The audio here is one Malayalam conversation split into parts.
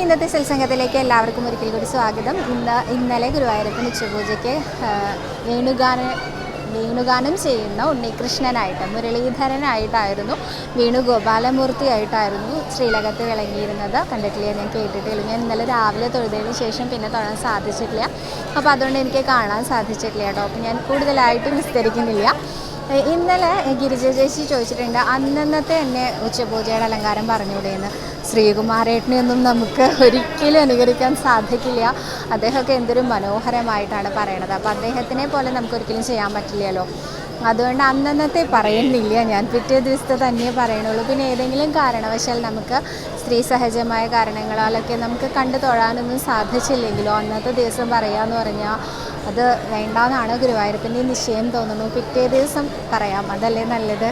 ഇന്നത്തെ സത്സംഗത്തിലേക്ക് എല്ലാവർക്കും ഒരിക്കൽ കൂടി സ്വാഗതം. ഇന്ന് ഇന്നലെ ഗുരുവായൂരപ്പൻ ഉച്ചപൂജയ്ക്ക് വേണുഗാന വേണുഗാനം ചെയ്യുന്ന ഉണ്ണികൃഷ്ണനായിട്ട് മുരളീധരനായിട്ടായിരുന്നു വേണുഗോപാലമൂർത്തിയായിട്ടായിരുന്നു ശ്രീലകത്ത് വിളങ്ങിയിരുന്നത്. കണ്ടിട്ടില്ല? ഞാൻ കേട്ടിട്ടില്ല. ഞാൻ ഇന്നലെ രാവിലെ തൊഴുതതിന് ശേഷം പിന്നെ തൊഴാൻ സാധിച്ചിട്ടില്ല. അപ്പോൾ അതുകൊണ്ട് എനിക്ക് കാണാൻ സാധിച്ചിട്ടില്ല കേട്ടോ. അപ്പോൾ ഞാൻ കൂടുതലായിട്ടും വിസ്തരിക്കുന്നില്ല. ഇന്നലെ ഗിരിജ ചേച്ചി ചോദിച്ചിട്ടുണ്ട് അന്നന്നത്തെ എന്നെ ഉച്ചപൂജയുടെ അലങ്കാരം പറഞ്ഞുകൂടെയെന്ന്. ശ്രീകുമാരേട്ടനെയൊന്നും നമുക്ക് ഒരിക്കലും അനുകരിക്കാൻ സാധിക്കില്ല. അദ്ദേഹമൊക്കെ എന്തൊരു മനോഹരമായിട്ടാണ് പറയണത്. അപ്പോൾ അദ്ദേഹത്തിനെ പോലെ നമുക്ക് ഒരിക്കലും ചെയ്യാൻ പറ്റില്ലല്ലോ. അതുകൊണ്ട് അന്നന്നത്തെ പറയുന്നില്ല. ഞാൻ പിറ്റേ ദിവസത്തെ തന്നെ പറയണുള്ളൂ. പിന്നെ ഏതെങ്കിലും കാരണവശാൽ നമുക്ക് സ്ത്രീ സഹജമായ കാരണങ്ങളാലൊക്കെ നമുക്ക് കണ്ടു തൊഴാനൊന്നും സാധിച്ചില്ലെങ്കിലോ? അന്നത്തെ ദിവസം പറയാമെന്ന് പറഞ്ഞാൽ അത് വേണ്ടാന്നാണ് ഗുരുവായൂരപ്പന്റെ നിശ്ചയം തോന്നുന്നു. പിറ്റേ ദിവസം പറയാം അതല്ലേ നല്ലത്?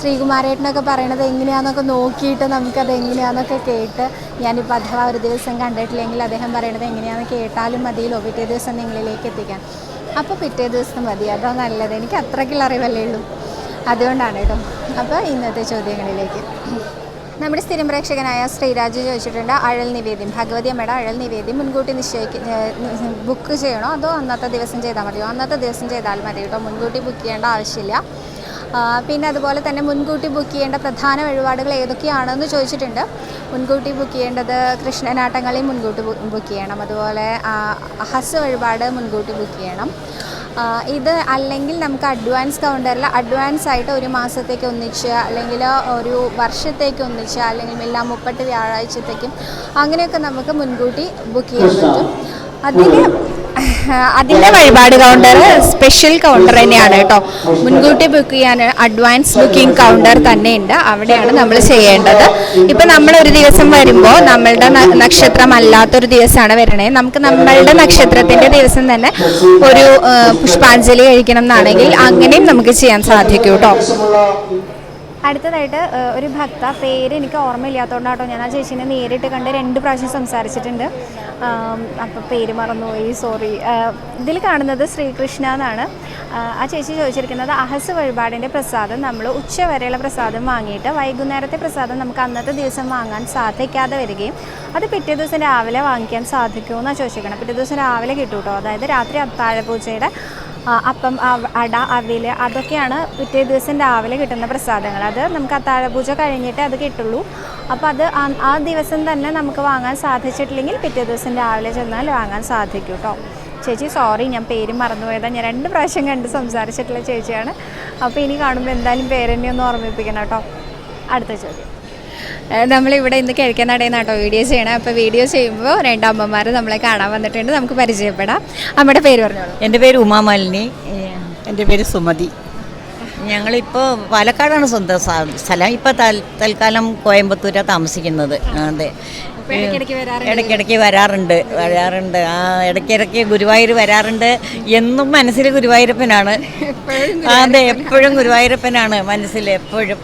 ശ്രീകുമാരേട്ടനൊക്കെ പറയണത് എങ്ങനെയാണെന്നൊക്കെ നോക്കിയിട്ട് നമുക്കത് എങ്ങനെയാണെന്നൊക്കെ കേട്ട് ഞാനിപ്പോൾ അഥവാ ഒരു ദിവസം കണ്ടിട്ടില്ലെങ്കിൽ അദ്ദേഹം പറയണത് എങ്ങനെയാണെന്ന് കേട്ടാലും മതിയല്ലോ പിറ്റേ ദിവസം നിങ്ങളിലേക്ക് എത്തിക്കാൻ. അപ്പോൾ പിറ്റേ ദിവസം മതി അതാ നല്ലത്. എനിക്ക് അത്രയ്ക്കുള്ള അറിവല്ലേ ഉള്ളൂ. അതുകൊണ്ടാണ് കേട്ടോ. അപ്പോൾ ഇന്നത്തെ ചോദ്യങ്ങളിലേക്ക്. നമ്മുടെ സ്ഥിരം പ്രേക്ഷകനായ ശ്രീരാജ് ചോദിച്ചിട്ടുണ്ട് അഴൽ നിവേദ്യം. ഭഗവതി അമ്മയുടെ അഴൽ നിവേദ്യം മുൻകൂട്ടി നിശ്ചയിക്ക ബുക്ക് ചെയ്യണോ അതോ അന്നത്തെ ദിവസം ചെയ്താൽ മതിയോ? അന്നത്തെ ദിവസം ചെയ്താൽ മതി കേട്ടോ. മുൻകൂട്ടി ബുക്ക് ചെയ്യേണ്ട ആവശ്യമില്ല. പിന്നെ അതുപോലെ തന്നെ മുൻകൂട്ടി ബുക്ക് ചെയ്യേണ്ട പ്രധാന വഴിപാടുകൾ ഏതൊക്കെയാണെന്ന് ചോദിച്ചിട്ടുണ്ട്. മുൻകൂട്ടി ബുക്ക് ചെയ്യേണ്ടത് കൃഷ്ണനാട്ടങ്ങളിൽ മുൻകൂട്ടി ബുക്ക് ചെയ്യണം. അതുപോലെ ഹസ് വഴിപാട് മുൻകൂട്ടി ബുക്ക് ചെയ്യണം. ഇത് അല്ലെങ്കിൽ നമുക്ക് അഡ്വാൻസ് കൗണ്ടറിൽ അഡ്വാൻസ് ആയിട്ട് ഒരു മാസത്തേക്ക് ഒന്നിച്ച് അല്ലെങ്കിൽ ഒരു വർഷത്തേക്ക് ഒന്നിച്ച് അല്ലെങ്കിൽ എല്ലാ മുപ്പട്ട് വ്യാഴാഴ്ചത്തേക്കും അങ്ങനെയൊക്കെ നമുക്ക് മുൻകൂട്ടി ബുക്ക് ചെയ്യാൻ പറ്റും. അതിന് അതിന്റെ വഴിപാട് കൗണ്ടർ സ്പെഷ്യൽ കൗണ്ടർ തന്നെയാണ് കേട്ടോ. മുൻകൂട്ടി ബുക്ക് ചെയ്യാൻ അഡ്വാൻസ് ബുക്കിംഗ് കൗണ്ടർ തന്നെയുണ്ട്. അവിടെയാണ് നമ്മൾ ചെയ്യേണ്ടത്. ഇപ്പം നമ്മൾ ഒരു ദിവസം വരുമ്പോൾ നമ്മളുടെ നക്ഷത്രം അല്ലാത്തൊരു ദിവസമാണ് വരണേ. നമുക്ക് നമ്മളുടെ നക്ഷത്രത്തിന്റെ ദിവസം തന്നെ ഒരു പുഷ്പാഞ്ജലി കഴിക്കണം എന്നാണെങ്കിൽ അങ്ങനെയും നമുക്ക് ചെയ്യാൻ സാധിക്കും കേട്ടോ. അടുത്തതായിട്ട് ഒരു ഭക്ത പേര് എനിക്ക് ഓർമ്മയില്ലാത്തതുകൊണ്ടാട്ടോ ഞാൻ ആ ചേച്ചീനെ നേരിട്ട് കണ്ട് രണ്ട് പ്രാവശ്യം സംസാരിച്ചിട്ടുണ്ട്. അപ്പോൾ പേര് മറന്നുപോയി സോറി. ഇതിൽ കാണുന്നത് ശ്രീകൃഷ്ണ എന്നാണ്. ആ ചേച്ചി ചോദിച്ചിരിക്കുന്നത് അഹസ് വഴിപാടിന്റെ പ്രസാദം നമ്മൾ ഉച്ച വരെയുള്ള പ്രസാദം വാങ്ങിയിട്ട് വൈകുന്നേരത്തെ പ്രസാദം നമുക്ക് അന്നത്തെ ദിവസം വാങ്ങാൻ സാധിക്കാതെ വരികയും അത് പിറ്റേ ദിവസം രാവിലെ വാങ്ങിക്കാൻ സാധിക്കുമോ? എന്നാണ് ചോദിച്ചിരിക്കണം പിറ്റേ ദിവസം രാവിലെ കിട്ടും അതായത് രാത്രി അത്താഴ പൂജയുടെ ആ, അപ്പം അട അവിൽ അതൊക്കെയാണ് പിറ്റേ ദിവസം രാവിലെ കിട്ടുന്ന പ്രസാദങ്ങൾ. അത് നമുക്ക് അത്താഴപൂജ കഴിഞ്ഞിട്ട് അത് കിട്ടുള്ളൂ. അപ്പോൾ അത് ആ- ദിവസം തന്നെ നമുക്ക് വാങ്ങാൻ സാധിച്ചിട്ടില്ലെങ്കിൽ പിറ്റേ ദിവസം രാവിലെ ചെന്നാൽ വാങ്ങാൻ സാധിക്കും കേട്ടോ. ചേച്ചി സോറി ഞാൻ പേര് മറന്നുപോയതാണ് ഞാൻ രണ്ട് പ്രാവശ്യം കണ്ട് സംസാരിച്ചിട്ടുള്ള ചേച്ചിയാണ്. അപ്പോൾ ഇനി കാണുമ്പോൾ എന്തായാലും പേരെന്നെ ഒന്ന് ഓർമ്മിപ്പിക്കണം കേട്ടോ. അടുത്ത ചോദ്യം. നമ്മളിവിടെ ഇന്ന് കിഴക്കനടയിൽ നിന്നാട്ടോ വീഡിയോ ചെയ്യണം. അപ്പോൾ വീഡിയോ ചെയ്യുമ്പോൾ രണ്ടമ്മമാർ നമ്മളെ കാണാൻ വന്നിട്ടുണ്ട്. നമുക്ക് പരിചയപ്പെടാം. അമ്മയുടെ പേര് പറഞ്ഞോളൂ. എന്റെ പേര് ഉമാമാലിനി. എന്റെ പേര് സുമതി. ഞങ്ങളിപ്പോൾ പാലക്കാടാണ് സ്വന്തം സ്ഥലം. ഇപ്പോൾ തൽക്കാലം കോയമ്പത്തൂരാണ് താമസിക്കുന്നത്. അതെ. ഇടയ്ക്കിടയ്ക്ക് വരാറുണ്ട്. വരാറുണ്ട്. ആ ഇടയ്ക്കിടയ്ക്ക് ഗുരുവായൂർ വരാറുണ്ട് എന്നും മനസ്സിൽ ഗുരുവായൂരപ്പനാണ്. അതെ എപ്പോഴും ഗുരുവായൂരപ്പനാണ് മനസ്സിൽ എപ്പോഴും.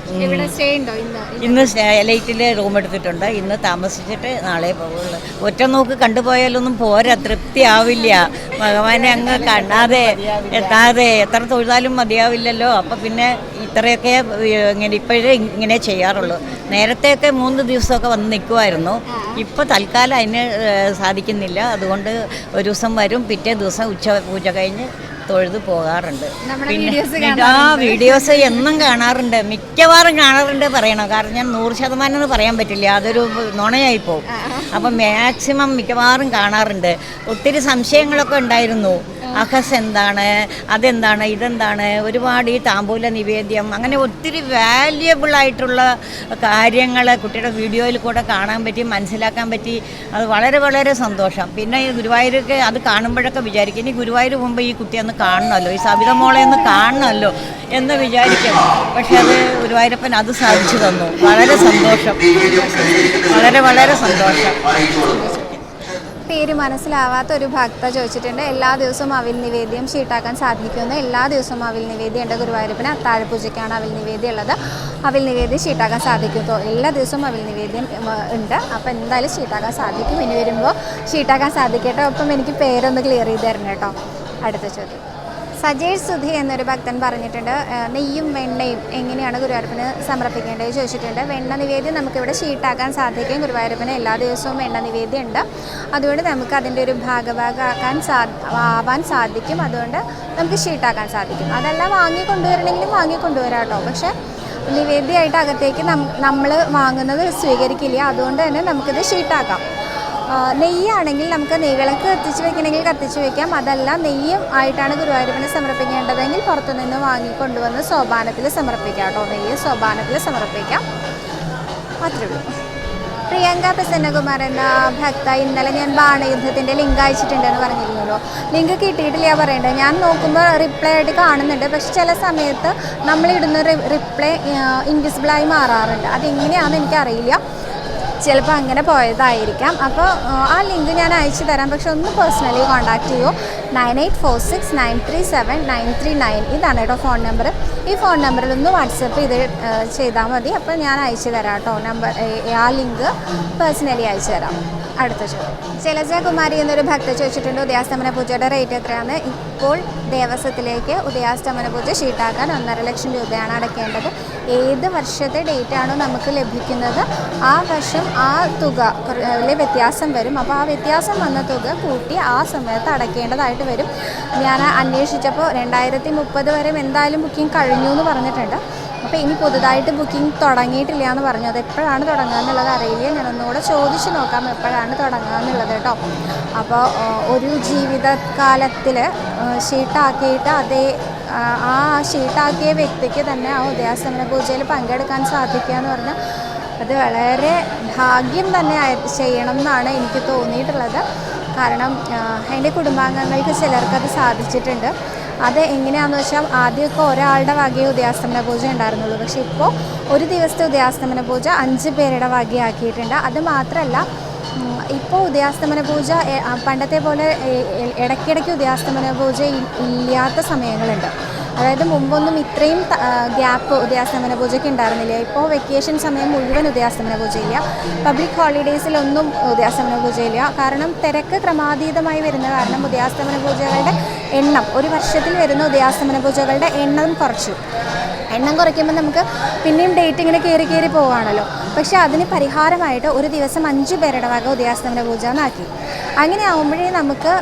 ഇന്ന്? ലൈറ്റിൽ ലൈറ്റിൽ റൂം എടുത്തിട്ടുണ്ട്. ഇന്ന് താമസിച്ചിട്ട് നാളെ പോകുള്ളൂ ഒറ്റ നോക്ക് കണ്ടുപോയാലൊന്നും പോരാ തൃപ്തി ആവില്ല. ഭഗവാനെ അങ്ങ് കാണാതെ എത്താതെ എത്ര തൊഴുതാലും മതിയാവില്ലല്ലോ. അപ്പം പിന്നെ ഇത്രയൊക്കെ ഇങ്ങനെ ഇപ്പോഴേ ഇങ്ങനെ ചെയ്യാറുള്ളൂ. നേരത്തെയൊക്കെ മൂന്ന് ദിവസമൊക്കെ വന്ന് നിൽക്കുമായിരുന്നു. ഇപ്പോൾ തൽക്കാലം അതിന് സാധിക്കുന്നില്ല. അതുകൊണ്ട് ഒരു ദിവസം വരും. പിറ്റേ ദിവസം ഉച്ച പൂജ കഴിഞ്ഞ് തൊഴുത് പോകാറുണ്ട്. പിന്നെ ആ വീഡിയോസ് എന്നും കാണാറുണ്ട്. മിക്കവാറും കാണാറുണ്ട് പറയണം. കാരണം ഞാൻ നൂറ് ശതമാനം എന്ന് പറയാൻ പറ്റില്ല. അതൊരു നുണയായി പോകും അപ്പം മാക്സിമം മിക്കവാറും കാണാറുണ്ട്. ഒത്തിരി സംശയങ്ങളൊക്കെ ഉണ്ടായിരുന്നു. അഹസ് എന്താണ് അതെന്താണ് ഇതെന്താണ് ഒരുപാട് ഈ താമ്പൂല നിവേദ്യം അങ്ങനെ ഒത്തിരി വാല്യബിൾ ആയിട്ടുള്ള കാര്യങ്ങൾ കുട്ടിയുടെ വീഡിയോയിൽ കൂടെ കാണാൻ പറ്റി മനസ്സിലാക്കാൻ പറ്റി. അത് വളരെ വളരെ സന്തോഷം. പിന്നെ ഈ ഗുരുവായൂരൊക്കെ അത് കാണുമ്പോഴൊക്കെ വിചാരിക്കും ഇനി ഗുരുവായൂർ മുമ്പ് ഈ കുട്ടിയെ ഒന്ന് കാണണമല്ലോ ഈ സബിത മോളെ ഒന്ന് കാണണമല്ലോ എന്ന് വിചാരിക്കും. പക്ഷെ അത് ഗുരുവായൂരപ്പൻ അത് സാധിച്ചു തന്നു. വളരെ സന്തോഷം. വളരെ വളരെ സന്തോഷം. പേര് മനസ്സിലാവാത്ത ഒരു ഭക്ത ചോദിച്ചിട്ടുണ്ട്. എല്ലാ ദിവസവും അവിൽ നിവേദ്യം ഷീട്ടാക്കാൻ സാധിക്കുമെന്ന് എല്ലാ ദിവസവും അവിൽ നിവേദ്യം ഉണ്ട്. ഗുരുവായൂരപ്പന് അത്താഴപൂജയ്ക്കാണ് അവിൽ നിവേദ്യം ഉള്ളത്. അവിൽ നിവേദ്യം ഷീട്ടാക്കാൻ സാധിക്കുമോ എല്ലാ ദിവസവും അവിൽ നിവേദ്യം ഉണ്ട്. അപ്പോൾ എന്തായാലും ഷീട്ടാക്കാൻ സാധിക്കും. ഇനി വരുമ്പോൾ ഷീട്ടാക്കാൻ സാധിക്കട്ടെ. ഒപ്പം എനിക്ക് പേരൊന്ന് ക്ലിയർ ചെയ്ത് തരണം കേട്ടോ. അടുത്ത ചോദ്യം. സജേഷ് സുധി എന്നൊരു ഭക്തൻ പറഞ്ഞിട്ടുണ്ട് നെയ്യും വെണ്ണയും എങ്ങനെയാണ് ഗുരുവായൂരപ്പന് സമർപ്പിക്കേണ്ടത്? ചോദിച്ചിട്ടുണ്ട്. വെണ്ണ നിവേദ്യം നമുക്കിവിടെ ഷീട്ടാക്കാൻ സാധിക്കും. ഗുരുവായൂരപ്പന് എല്ലാ ദിവസവും വെണ്ണ നിവേദ്യം ഉണ്ട്. അതുകൊണ്ട് നമുക്ക് അതിന്റെ ഒരു ഭാഗഭാഗമാക്കാൻ സാ ആവാൻ സാധിക്കും. അതുകൊണ്ട് നമുക്ക് ഷീട്ടാക്കാൻ സാധിക്കും. അതെല്ലാം വാങ്ങി കൊണ്ടുവരണമെങ്കിലും വാങ്ങി കേട്ടോ. പക്ഷേ നിവേദ്യമായിട്ട് അകത്തേക്ക് നമ്മൾ വാങ്ങുന്നത് സ്വീകരിക്കില്ല. അതുകൊണ്ട് തന്നെ നമുക്കിത് ഷീട്ടാക്കാം. നെയ്യാണെങ്കിൽ നമുക്ക് നെയ്വിളക്ക് കത്തിച്ച് വെക്കണമെങ്കിൽ കത്തിച്ച് വെക്കാം. അതല്ല നെയ്യും ആയിട്ടാണ് ഗുരുവായൂരപ്പനെ സമർപ്പിക്കേണ്ടതെങ്കിൽ പുറത്തുനിന്ന് വാങ്ങിക്കൊണ്ടുവന്ന് സോപാനത്തിൽ സമർപ്പിക്കാം കേട്ടോ. നെയ്യ് സോപാനത്തിൽ സമർപ്പിക്കാം. അത്രേ ഉള്ളൂ. പ്രിയങ്ക പ്രസന്നകുമാർ എന്ന ഭക്ത ഇന്നലെ ഞാൻ ബാണയുദ്ധത്തിന്റെ ലിങ്ക് അയച്ചിട്ടുണ്ടെന്ന് പറഞ്ഞിരുന്നല്ലോ. ലിങ്ക് കിട്ടിയിട്ടില്ല പറയേണ്ടത് ഞാൻ നോക്കുമ്പോൾ റിപ്ലൈ ആയിട്ട് കാണുന്നുണ്ട്. പക്ഷെ ചില സമയത്ത് നമ്മളിടുന്ന റിപ്ലൈ ഇൻവിസിബിളായി മാറാറുണ്ട്. അതെങ്ങനെയാണെന്ന് എനിക്കറിയില്ല. ചിലപ്പോൾ അങ്ങനെ പോയതായിരിക്കാം. അപ്പോൾ ആ ലിങ്ക് ഞാൻ അയച്ചു തരാം. പക്ഷെ ഒന്ന് പേഴ്സണലി കോൺടാക്ട് ചെയ്യൂ. Nine eight four six nine three seven nine three nine ഇതാണ് കേട്ടോ ഫോൺ നമ്പർ ഈ ഫോൺ നമ്പറിൽ ഒന്ന് വാട്സപ്പ് ചെയ്ത് ചെയ്താൽ മതി. അപ്പോൾ ഞാൻ അയച്ചു തരാം കേട്ടോ നമ്പർ ആ ലിങ്ക് പേഴ്സണലി അയച്ചു തരാം. അടുത്ത ചോദ്യം ശൈലജ കുമാരി എന്നൊരു ഭക്ത ചോദിച്ചിട്ടുണ്ട്. ഉദയാസ്തമന പൂജയുടെ റേറ്റ് എത്രയാണ്? ഇപ്പോൾ ദേവസ്വത്തിലേക്ക് ഉദയാസ്തമന പൂജ ഷീട്ടാക്കാൻ ഒന്നര ലക്ഷം രൂപയാണ് അടയ്ക്കേണ്ടത്. ഏത് വർഷത്തെ ഡേറ്റ് ആണോ നമുക്ക് ലഭിക്കുന്നത്? ആ വർഷം ആ തുക വ്യത്യാസം വരും. അപ്പോൾ ആ വ്യത്യാസം വന്ന തുക കൂട്ടി ആ സമയത്ത് അടയ്ക്കേണ്ടതായിട്ട് വരും. ഞാൻ അന്വേഷിച്ചപ്പോൾ രണ്ടായിരത്തി മുപ്പത് വരെ എന്തായാലും ബുക്കിംഗ് കഴിഞ്ഞു എന്ന് പറഞ്ഞിട്ടുണ്ട്. അപ്പോൾ ഇനി പുതുതായിട്ട് ബുക്കിംഗ് തുടങ്ങിയിട്ടില്ല എന്ന് പറഞ്ഞു. അത് എപ്പോഴാണ് തുടങ്ങുക എന്നുള്ളത് അറിയില്ല. ഞാൻ ഒന്നുകൂടെ ചോദിച്ചു നോക്കാം എപ്പോഴാണ് തുടങ്ങുക എന്നുള്ളത് കേട്ടോ അപ്പോൾ ഒരു ജീവിതകാലത്തിൽ ഷീട്ടാക്കിയിട്ട് അതേ ആ, ഷീട്ടാക്കിയ വ്യക്തിക്ക് തന്നെ ആ ഉദയാസ്തമന പൂജയിൽ പങ്കെടുക്കാൻ സാധിക്കുക എന്ന് പറഞ്ഞാൽ അത് വളരെ ഭാഗ്യം തന്നെ ചെയ്യണം എന്നാണ് എനിക്ക് തോന്നിയിട്ടുള്ളത്. കാരണം എന്റെ കുടുംബാംഗങ്ങൾക്ക് ചിലർക്കത് സാധിച്ചിട്ടുണ്ട്. അത് എങ്ങനെയാണെന്ന് വെച്ചാൽ ആദ്യമൊക്കെ ഒരാളുടെ വകയെ ഉദയാസ്തമന പൂജ ഉണ്ടായിരുന്നുള്ളൂ. പക്ഷേ ഇപ്പോൾ ഒരു ദിവസത്തെ ഉദയാസ്തമന പൂജ അഞ്ച് പേരുടെ വകയാക്കിയിട്ടുണ്ട്. അത് മാത്രമല്ല ഇപ്പോൾ ഉദയാസ്തമന പൂജ പണ്ടത്തെ പോലെ ഇടയ്ക്കിടയ്ക്ക് ഉദയാസ്തമന പൂജ ഇല്ലാത്ത സമയങ്ങളുണ്ട്. അതായത് മുമ്പൊന്നും ഇത്രയും ഗ്യാപ്പ് ഉദയാസ്തമന പൂജയ്ക്ക് ഉണ്ടായിരുന്നില്ല. ഇപ്പോൾ വെക്കേഷൻ സമയം മുഴുവൻ ഉദയാസ്തമന പൂജയില്ല. പബ്ലിക് ഹോളിഡേയ്സിലൊന്നും ഉദയാസ്തമന പൂജയില്ല. കാരണം തിരക്ക് ക്രമാതീതമായി വരുന്ന കാരണം ഉദയാസ്തമന പൂജകളുടെ എണ്ണം ഒരു വർഷത്തിൽ വരുന്ന ഉദയാസ്തമന പൂജകളുടെ എണ്ണം കുറച്ചു. എണ്ണം കുറയ്ക്കുമ്പോൾ നമുക്ക് പിന്നെയും ഡേറ്റ് ഇങ്ങനെ കയറി കയറി പോവുകയാണല്ലോ പക്ഷേ അതിന് പരിഹാരമായിട്ട് ഒരു ദിവസം അഞ്ച് പേരുടെ വക ഉദയാസ്തമന പൂജ എന്നാക്കി. അങ്ങനെ ആവുമ്പോഴേ നമുക്ക്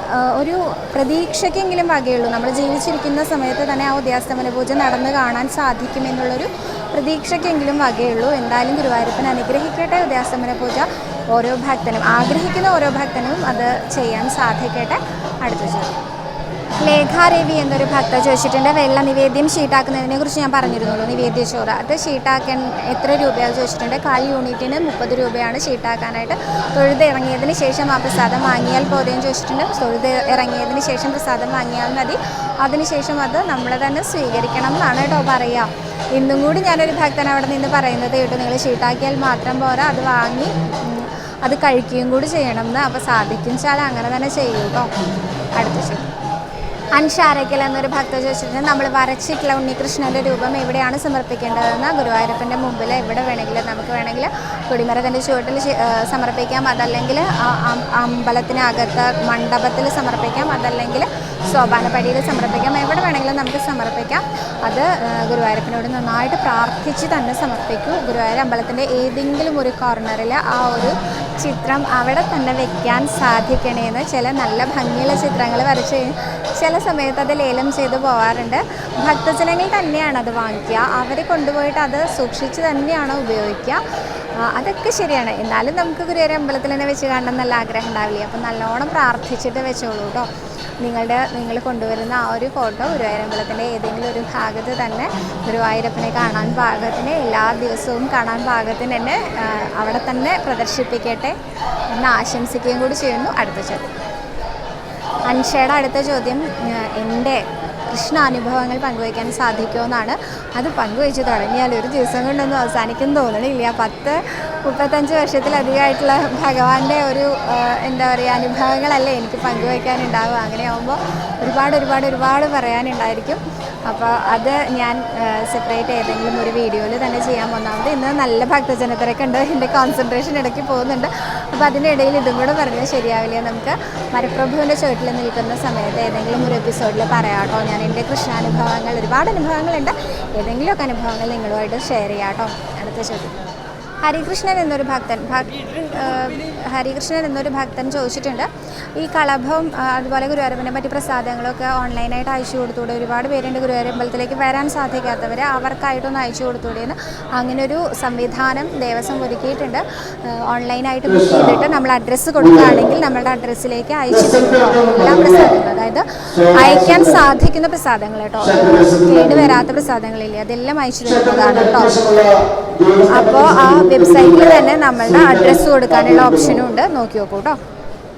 ഒരു പ്രതീക്ഷയ്ക്കെങ്കിലും വകയുള്ളൂ. നമ്മൾ ജീവിച്ചിരിക്കുന്ന സമയത്ത് തന്നെ ആ ഉദയാസ്തമന പൂജ നടന്നു കാണാൻ സാധിക്കുമെന്നുള്ളൊരു പ്രതീക്ഷയ്ക്കെങ്കിലും വകയുള്ളൂ. എന്തായാലും ഗുരുവായൂരപ്പൻ അനുഗ്രഹിക്കട്ടെ ഉദയാസ്തമന പൂജ. ഓരോ ഭക്തനും ആഗ്രഹിക്കുന്ന ഓരോ ഭക്തനും അത് ചെയ്യാൻ സാധിക്കട്ടെ. അടുത്ത ചോദ്യം. ലേഖാരവി എന്നൊരു ഭക്ത ചോദിച്ചിട്ടുണ്ട് വെള്ള നിവേദ്യം ഷീട്ടാക്കുന്നതിനെ കുറിച്ച് ഞാൻ പറഞ്ഞിരുന്നുള്ളൂ നിവേദ്യ ചോറ്. അത് ഷീട്ടാക്കാൻ എത്ര രൂപയാണ് ചോദിച്ചിട്ടുണ്ട്. കാൽ യൂണിറ്റിന് മുപ്പത് രൂപയാണ് ഷീട്ടാക്കാനായിട്ട് തൊഴുത് ഇറങ്ങിയതിന് ശേഷം ആ പ്രസാദം വാങ്ങിയാൽ പോരെയും ചോദിച്ചിട്ടുണ്ട്. തൊഴുത് ഇറങ്ങിയതിന് ശേഷം പ്രസാദം വാങ്ങിയാൽ മതി. അതിനുശേഷം അത് നമ്മൾ തന്നെ സ്വീകരിക്കണം എന്നാണ് കേട്ടോ പറയുക ഇന്നും കൂടി ഞാനൊരു ഭക്തൻ അവിടെ നിന്ന് പറയുന്നത് കേട്ടോ നിങ്ങൾ ഷീട്ടാക്കിയാൽ മാത്രം പോരാ അത് വാങ്ങി അത് കഴിക്കുകയും കൂടി ചെയ്യണം എന്ന്. അപ്പോൾ സാധിക്കും വെച്ചാൽ അങ്ങനെ തന്നെ ചെയ്യൂട്ടോ അടുത്ത ചോദ്യം അൻഷാരക്കൽ എന്നൊരു ഭക്ത ചോദിച്ചിട്ടുണ്ട്. നമ്മൾ വരച്ചിട്ടുള്ള ഉണ്ണികൃഷ്ണന്റെ രൂപം എവിടെയാണ് സമർപ്പിക്കേണ്ടതെന്ന് ഗുരുവായൂരപ്പന്റെ മുമ്പിൽ എവിടെ വേണമെങ്കിലും നമുക്ക് വേണമെങ്കിൽ കൊടിമരത്തിന്റെ ചുവട്ടിൽ സമർപ്പിക്കാം. അതല്ലെങ്കിൽ അമ്പലത്തിനകത്ത് മണ്ഡപത്തിൽ സമർപ്പിക്കാം. അതല്ലെങ്കിൽ സോപാനപ്പടിയിൽ സമർപ്പിക്കാം. എവിടെ വേണമെങ്കിലും നമുക്ക് സമർപ്പിക്കാം. അത് ഗുരുവായൂരപ്പനോട് നന്നായിട്ട് പ്രാർത്ഥിച്ച് തന്നെ സമർപ്പിക്കൂ. ഗുരുവായൂർ അമ്പലത്തിന്റെ ഏതെങ്കിലും ഒരു കോർണറിൽ ആ ഒരു ചിത്രം അവിടെ തന്നെ വെക്കാൻ സാധിക്കണേന്ന് ചില നല്ല ഭംഗിയുള്ള ചിത്രങ്ങൾ വരച്ച് ചില സമയത്ത് അത് ലേലം ചെയ്ത് പോവാറുണ്ട്. ഭക്തജനങ്ങൾ തന്നെയാണ് അത് വാങ്ങിക്കുക. അവർ കൊണ്ടുപോയിട്ട് അത് സൂക്ഷിച്ച് തന്നെയാണ് ഉപയോഗിക്കുക? അതൊക്കെ ശരിയാണ്. എന്നാലും നമുക്ക് ഗുരുവരെ അമ്പലത്തിൽ തന്നെ വെച്ച് കാണണം നല്ല ആഗ്രഹം ഉണ്ടാവില്ലേ? അപ്പം നല്ലോണം പ്രാർത്ഥിച്ചിട്ട് വെച്ചോളൂ കേട്ടോ നിങ്ങളുടെ നിങ്ങൾ കൊണ്ടുവരുന്ന ആ ഒരു ഫോട്ടോ ഗുരുവായൂരമ്പലത്തിന്റെ ഏതെങ്കിലും ഒരു ഭാഗത്ത് തന്നെ ഗുരുവായൂരപ്പനെ കാണാൻ പാകത്തിന് എല്ലാ ദിവസവും കാണാൻ പാകത്തിന് തന്നെ അവിടെ തന്നെ പ്രദർശിപ്പിക്കട്ടെ എന്ന് ആശംസിക്കുകയും കൂടി ചെയ്യുന്നു. അടുത്ത ചോദ്യം. അൻഷയുടെ അടുത്ത ചോദ്യം ആ, എന്റെ കൃഷ്ണാനുഭവങ്ങൾ പങ്കുവയ്ക്കാൻ സാധിക്കുമെന്നാണ് അത് പങ്കുവച്ച് തുടങ്ങിയാൽ ഒരു ദിവസം കൊണ്ടൊന്നും അവസാനിക്കും തോന്നണില്ല. പത്ത് മുപ്പത്തഞ്ച് വർഷത്തിലധികമായിട്ടുള്ള ഭഗവാന്റെ ഒരു എന്താ പറയുക അനുഭവങ്ങളല്ലേ എനിക്ക് പങ്കുവയ്ക്കാനുണ്ടാവുക. അങ്ങനെ ആകുമ്പോൾ ഒരുപാട് ഒരുപാട് ഒരുപാട് പറയാനുണ്ടായിരിക്കും. അപ്പോൾ അത് ഞാൻ സെപ്പറേറ്റ് ഏതെങ്കിലും ഒരു വീഡിയോയിൽ തന്നെ ചെയ്യാൻ പോകുന്നത് ഇന്ന് നല്ല ഭക്തജനത്തിരക്കുണ്ട്. എന്റെ കോൺസെൻട്രേഷൻ ഇടയ്ക്ക് പോകുന്നുണ്ട്. അപ്പോൾ അതിന്റെ ഇടയിൽ ഇതും കൂടെ പറഞ്ഞാൽ ശരിയാവില്ല. നമുക്ക് മരപ്രഭുവിന്റെ ചുവട്ടിൽ നിൽക്കുന്ന സമയത്ത് ഏതെങ്കിലും ഒരു എപ്പിസോഡിൽ പറയാട്ടോ ഞാൻ എന്റെ കൃഷ്ണാനുഭവങ്ങൾ ഒരുപാട് അനുഭവങ്ങളുണ്ട്. ഏതെങ്കിലുമൊക്കെ അനുഭവങ്ങൾ നിങ്ങളുമായിട്ട് ഷെയർ ചെയ്യാട്ടോ അടുത്ത ചോദ്യം. ഹരികൃഷ്ണൻ എന്നൊരു ഭക്തൻ ഭക് ഹരികൃഷ്ണൻ എന്നൊരു ഭക്തൻ ചോദിച്ചിട്ടുണ്ട്. ഈ കളഭം അതുപോലെ ഗുരുവായൂരപ്പനെ പറ്റി പ്രസാദങ്ങളൊക്കെ ഓൺലൈനായിട്ട് അയച്ചു കൊടുത്തൂടെ. ഒരുപാട് പേരുണ്ട് ഗുരുവായൂരമ്പലത്തിലേക്ക് വരാൻ സാധിക്കാത്തവർ അവർക്കായിട്ടൊന്ന് അയച്ചു കൊടുത്തൂടെയെന്ന് അങ്ങനൊരു സംവിധാനം ദേവസ്വം ഒരുക്കിയിട്ടുണ്ട്. ഓൺലൈനായിട്ട് ബുക്ക് ചെയ്തിട്ട് നമ്മൾ അഡ്രസ്സ് കൊടുക്കുകയാണെങ്കിൽ നമ്മളുടെ അഡ്രസ്സിലേക്ക് അയച്ചു. എല്ലാ പ്രസാദങ്ങളും അതായത് അയക്കാൻ സാധിക്കുന്ന പ്രസാദങ്ങൾ കേട്ടോ. കേട് വരാത്ത പ്രസാദങ്ങളില്ലേ അതെല്ലാം അയച്ചു തരുന്നതാണ് കേട്ടോ. അപ്പോൾ ആ വെബ്സൈറ്റിൽ തന്നെ നമ്മളുടെ അഡ്രസ്സ് കൊടുക്കാനുള്ള ഓപ്ഷനും ഉണ്ട്. നോക്കി നോക്കൂ കേട്ടോ.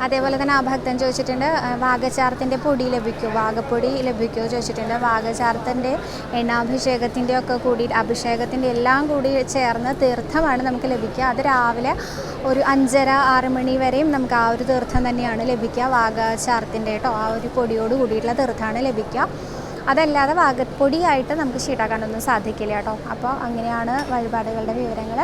അതേപോലെ തന്നെ ആ ഭക്തൻ ചോദിച്ചിട്ടുണ്ട് വാഗചാർത്തിന്റെ പൊടി ലഭിക്കുമോ വാഗപ്പൊടി ലഭിക്കുമോ ചോദിച്ചിട്ടുണ്ട്. വാഗചാർത്തിന്റെ എണ്ണാഭിഷേകത്തിന്റെ ഒക്കെ കൂടി അഭിഷേകത്തിന്റെ എല്ലാം കൂടി ചേർന്ന് തീർത്ഥമാണ് നമുക്ക് ലഭിക്കുക. അത് രാവിലെ ഒരു അഞ്ചര ആറ് മണി വരെയും നമുക്ക് ആ ഒരു തീർത്ഥം തന്നെയാണ് ലഭിക്കുക. വാഗചാർത്തിന്റെ കേട്ടോ ആ ഒരു പൊടിയോട് കൂടിയിട്ടുള്ള തീർത്ഥമാണ് ലഭിക്കുക. അതല്ലാതെ വാഗപ്പൊടിയായിട്ട് നമുക്ക് ചീട്ടാക്കാനൊന്നും സാധിക്കില്ല കേട്ടോ. അപ്പോൾ അങ്ങനെയാണ് വഴിപാടുകളുടെ വിവരങ്ങൾ.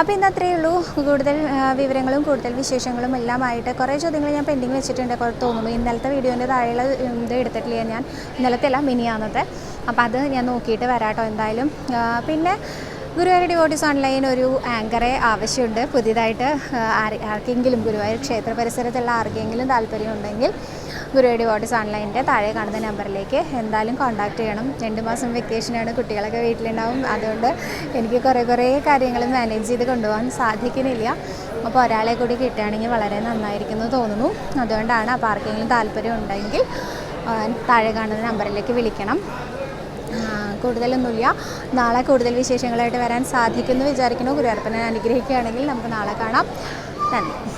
അപ്പോൾ ഇന്ന് അത്രയേ ഉള്ളൂ. കൂടുതൽ വിവരങ്ങളും കൂടുതൽ വിശേഷങ്ങളും എല്ലാമായിട്ട് കുറേ ചോദ്യങ്ങൾ ഞാൻ പെൻഡിങ് വെച്ചിട്ടുണ്ട്. തോന്നുന്നു ഇന്നലത്തെ വീഡിയോന്റെ താഴെയുള്ള ഇത് എടുത്തിട്ടില്ല ഞാൻ? ഇന്നലത്തെ അല്ല മിനിയാന്നത്തെ. അപ്പോൾ അത് ഞാൻ നോക്കിയിട്ട് വരാട്ടോ എന്തായാലും. പിന്നെ ഗുരുവായൂർ ഡിവോട്ടീസ് ഓൺലൈൻ ഒരു ആങ്കറെ ആവശ്യമുണ്ട്. പുതിയതായിട്ട് ആർക്കെങ്കിലും ഗുരുവായൂർ ക്ഷേത്ര പരിസരത്തുള്ള ആർക്കെങ്കിലും താല്പര്യമുണ്ടെങ്കിൽ ഗുരുവായൂർ ഡിവോട്ടീസ് ഓൺലൈനിന്റെ താഴെ കാണുന്ന നമ്പറിലേക്ക് എന്തായാലും കോൺടാക്ട് ചെയ്യണം. രണ്ട് മാസം വെക്കേഷനാണ് കുട്ടികളൊക്കെ വീട്ടിലുണ്ടാവും. അതുകൊണ്ട് എനിക്ക് കുറേ കുറേ കാര്യങ്ങൾ മാനേജ് ചെയ്ത് കൊണ്ടുപോകാൻ സാധിക്കുന്നില്ല. അപ്പോൾ ഒരാളെ കൂടി കിട്ടുകയാണെങ്കിൽ വളരെ നന്നായിരിക്കും എന്ന് തോന്നുന്നു. അതുകൊണ്ടാണ് അപ്പോൾ ആർക്കെങ്കിലും താല്പര്യം ഉണ്ടെങ്കിൽ താഴെ കാണുന്ന നമ്പറിലേക്ക് വിളിക്കണം. ആ, കൂടുതലൊന്നുമില്ല. നാളെ കൂടുതൽ വിശേഷങ്ങളായിട്ട് വരാൻ സാധിക്കുമെന്ന് വിചാരിക്കുന്നു. ഗുരുവായൂരപ്പനെ അനുഗ്രഹിക്കുകയാണെങ്കിൽ നമുക്ക് നാളെ കാണാം. നന്ദി.